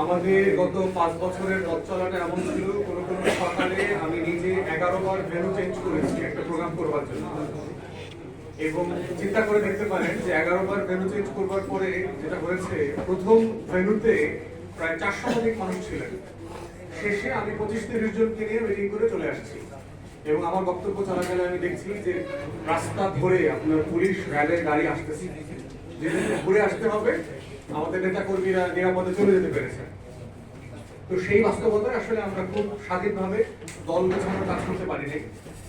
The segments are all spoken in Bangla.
আমাদের গত পাঁচ বছরের পথ চলাটা এমন ছিল সকালে আমি নিজে এগারো বার চেঞ্জ করেছি একটা প্রোগ্রাম করবার জন্য। এবং চিন্তা করে দেখতে পারেন যে এগারো বার চেঞ্জ করবার পরে যেটা হয়েছে, প্রথম প্রায় চারশো অধিক মানুষ ছিলেন। শেষে আমি পঁচিশ তিরিশ জনকে নিয়ে মিটিং করে চলে আসছি। এবং আমার বক্তব্য চলাকালে আমি দেখছি যে রাস্তা ধরে আপনার পুলিশ র্যালের গাড়ি আসতেছে। ঘুরে আসতে হবে, আমাদের নেতা কর্মীরা নিরাপদে চলে যেতে পেরেছে। তো সেই বাস্তবতায় আসলে আমরা খুব স্বাধীনভাবে দল গোছানোর কাজ করতে পারিনি।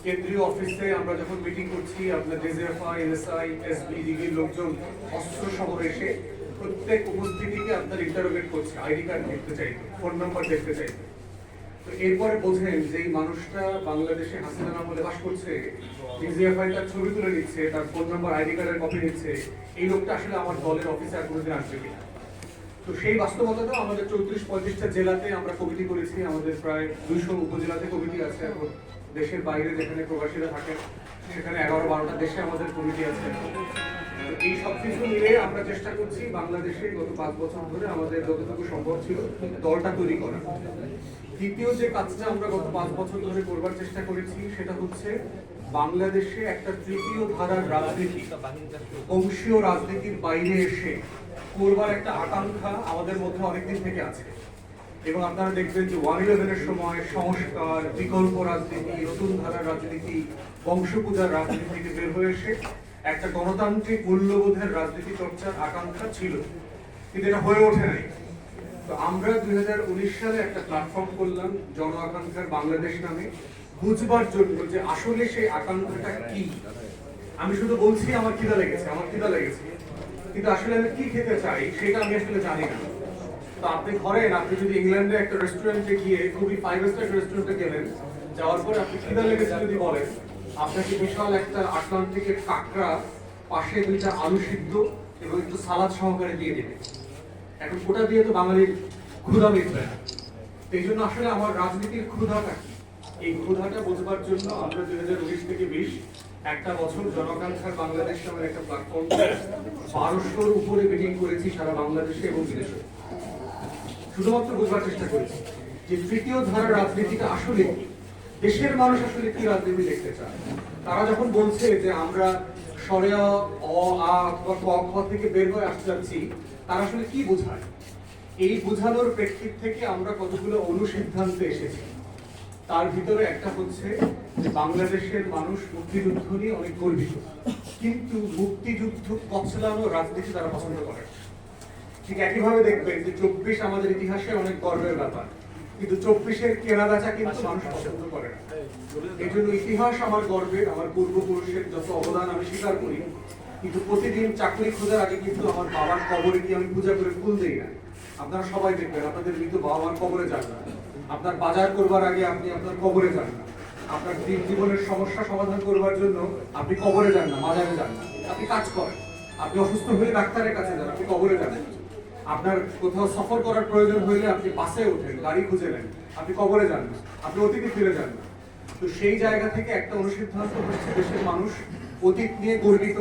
কেন্দ্রীয় অফিসে আমরা যখন মিটিং করছি, আপনার ডিজিএফআই এনএসআই এসবিডিবির লোকজন অস্ত্র সহ এসে প্রত্যেক উপস্থিতিকে আপনার ইন্টারোগেট করছে। আইডি কার্ড দেখতে চাইবে, ফোন নাম্বার দেখতে চাইবে। তো এরপরে বোঝেন যে এই মানুষটা বাংলাদেশে হাসিনা আমলে বাস করছে ডিজিএফআই তার ছবি তুলে নিচ্ছে তার ফোন নাম্বার, আইডি কার্ডের কপি নিচ্ছে এই লোকটা আসলে আমার দলের অফিসে আর কোনোদিন আসবে কিনা? তো সেই বাস্তবতাটা আমাদের চৌত্রিশ, পঁয়ত্রিশটা জেলাতে আমরা কমিটি করেছি। আমাদের প্রায় দুইশো উপজেলাতে কমিটি আছে এখন। দেশের বাইরে যেখানে প্রবাসীরা থাকেন, সেখানে এগারো, বারোটা দেশে আমাদের কমিটি আছে। এই সব কিছু মিলে আমরা চেষ্টা করছি বাংলাদেশে গত পাঁচ বছর ধরে আমাদের যতটুকু সম্ভব ছিল দলটা তৈরি করা। যে কাজটা আমরা গত পাঁচ বছর ধরে করবার চেষ্টা করেছি সেটা হচ্ছে বাংলাদেশে একটা তৃতীয় ধারার রাজনীতি রাজনীতির বাইরে এসে করবার একটা আকাঙ্ক্ষা আমাদের মধ্যে অনেকদিন থেকে আছে। এবং আপনারা দেখবেন যে ওয়ান ইলেভেনের সময় সংস্কার, বিকল্প রাজনীতি, নতুন ধারার রাজনীতি, বংশপূজার রাজনীতি থেকে বের হয়ে এসে একটা গণতান্ত্রিক মূল্যবোধের রাজনীতি চর্চার আকাঙ্ক্ষা ছিল, কিন্তু এটা হয়ে ওঠে নাই। তো আমরা দুই হাজার উনিশ সালে একটা প্ল্যাটফর্ম করলাম, জন আকাঙ্ক্ষার বাংলাদেশ নামে, বুঝবার জন্য যে আসলে সেই আকাঙ্ক্ষাটা কি। আমি শুধু বলছি, আমার খিদা লেগেছে, আমার খিদা লেগেছে। কিন্তু আসলে আমি কি খেতে চাই, সেটা আমি আসলে জানি না। তো আপনি ধরেন, আপনি যদি ইংল্যান্ডে একটা রেস্টুরেন্টে গিয়ে, খুবই ফাইভ স্টার রেস্টুরেন্টে গেলেন, যাওয়ার পর আপনি খিদা লেগেছে যদি বলেন আপনাকে বিশাল একটা আটলান্টিকের কাঁকড়া, পাশে দুইটা আলু সিদ্ধ এবং একটু সালাদ সহকারে দিয়ে দেবে। এখন ওটা দিয়ে তো বাঙালির ক্ষুধা মিটবে না। এই জন্য আসলে আমার রাজনীতির ক্ষুধাটা কি? এই ক্ষুধাটা বোঝবার জন্য আমরা দুই হাজার উনিশ থেকে বিশ, একটা বছর জনকাঙ্ক্ষার বাংলাদেশ নামের একটা প্ল্যাটফর্ম বারোশোর উপরে মিটিং করেছি সারা বাংলাদেশে এবং বিদেশে। শুধুমাত্র বোঝবার চেষ্টা করেছি যে তৃতীয় ধারার রাজনীতিটা আসলে দেশের মানুষ আসলে কি রাজনীতি দেখতে চায়? তারা যখন বলছে যে আমরা থেকে বের হয়ে আসতে যাচ্ছি, তারা আসলে কি বোঝায়? এই বোঝানোর প্রেক্ষিত থেকে আমরা কতগুলো অনুসিদ্ধান্তে এসেছি। তার ভিতরে একটা হচ্ছে বাংলাদেশের মানুষ মুক্তিযুদ্ধ নিয়ে অনেক গর্বিত। কিন্তু মুক্তিযুদ্ধ কচলানো রাজনীতি তারা পছন্দ করে। ঠিক একইভাবে দেখবেন যে চব্বিশ আমাদের ইতিহাসে অনেক গর্বের ব্যাপার। কিন্তু চব্বিশের কেনা বেচা কিন্তু মানুষ পছন্দ করে না। এই জন্য ইতিহাস আমার গর্বের আমার পূর্বপুরুষের যত অবদান আমি স্বীকার করি কিন্তু প্রতিদিন চাকরি খোঁজার আগে কিন্তু আমার বাবার কবরে গিয়ে আমি পূজা করে ফুল দিই না? আপনারা সবাই দেখবেন আপনাদের মৃত বাবা মার কবরে যান না। আপনার বাজার করবার আগে আপনি আপনার কবরে যান না। আপনার দিন জীবনের সমস্যা সমাধান করবার জন্য আপনি কবরে যান না বাজারে যান না। আপনি কাজ করেন। আপনি অসুস্থ হয়ে ডাক্তারের কাছে যান আপনি কবরে যান না। আপনার কোথাও সফর করার প্রয়োজন হইলে আপনি বাসে ওঠেন, গাড়ি খুঁজে নেন, আপনি কবরে যান না আপনি অতীতে ফিরে যান না। তো সেই জায়গা থেকে একটা অনুসিদ্ধান্ত হচ্ছে, দেশের মানুষ অতীত নিয়ে গর্বিত।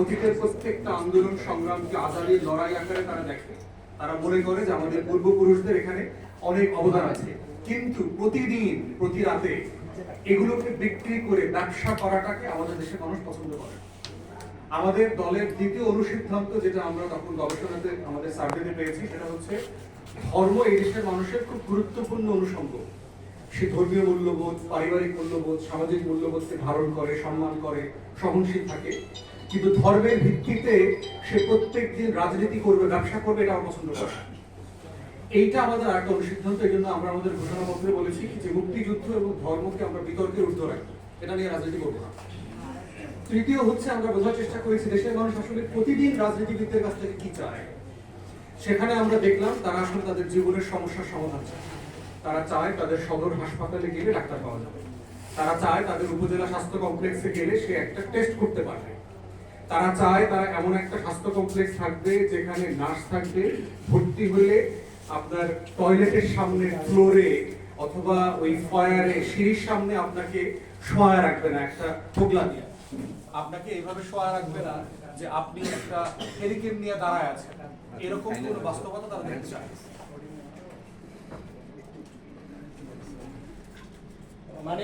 অতীতের প্রত্যেকটা আন্দোলন, সংগ্রামকে আজাদির লড়াই আকারে তারা দেখে। তারা মনে করে যে আমাদের পূর্বপুরুষদের এখানে অনেক অবদান আছে। কিন্তু প্রতিদিন, প্রতি রাতে এগুলোকে বিক্রি করে ব্যবসা করাটাকে আমাদের দেশের মানুষ পছন্দ করে। আমাদের দলের দ্বিতীয় অনুসিদ্ধান্ত যেটা আমরা তখন গবেষণাতে আমাদের সার্ভেতে পেয়েছি, সেটা হচ্ছে ধর্ম এই দেশের মানুষের খুব গুরুত্বপূর্ণ অনুষঙ্গ। সে ধর্মীয় মূল্যবোধ, পারিবারিক মূল্যবোধ, সামাজিক মূল্যবোধকে ধারণ করে, সম্মান করে, সহনশীল থাকে। কিন্তু ধর্মের ভিত্তিতে সে প্রত্যেক দিন রাজনীতি করবে, ব্যবসা করবে, এটা আমার পছন্দ করে এইটা আমাদের একটা অনুসিদ্ধান্ত, এই জন্য আমরা আমাদের ঘোষণাপত্রে বলেছি যে মুক্তিযুদ্ধ এবং ধর্মকে আমরা বিতর্কের ঊর্ধ্ব রাখি এটা নিয়ে রাজনীতি করব না। তৃতীয় হচ্ছে আমরা বোঝার চেষ্টা করেছি দেশের মানুষ আসলে প্রতিদিন রাজনীতিবিদদের কাছ থেকে কি চায়। সেখানে আমরা দেখলাম তারা আসলে তাদের জীবনের সমস্যার সমাধান চায়। তারা চায় তাদের সদর হাসপাতালে গেলে ডাক্তার পাওয়া যাবে। তারা চায় তাদের উপজেলা স্বাস্থ্য কমপ্লেক্সে গেলে সে একটা টেস্ট করতে পারবে। তারা চায় তারা এমন একটা স্বাস্থ্য কমপ্লেক্স থাকবে যেখানে নার্স থাকবে, ভর্তি হলে আপনার টয়লেটের সামনে ফ্লোরে অথবা ওই ফয়ারে সিঁড়ির সামনে আপনাকে শোয়া রাখবে না, একটা ঠোকলা দিয়ে। আপনাকে এইভাবে শোয়া রাখবে না যে আপনি একটা হেরিকেন নিয়ে দাঁড়ায় আছেন। এরকম কোনো বাস্তবতা তারা দেখতে চায় মানে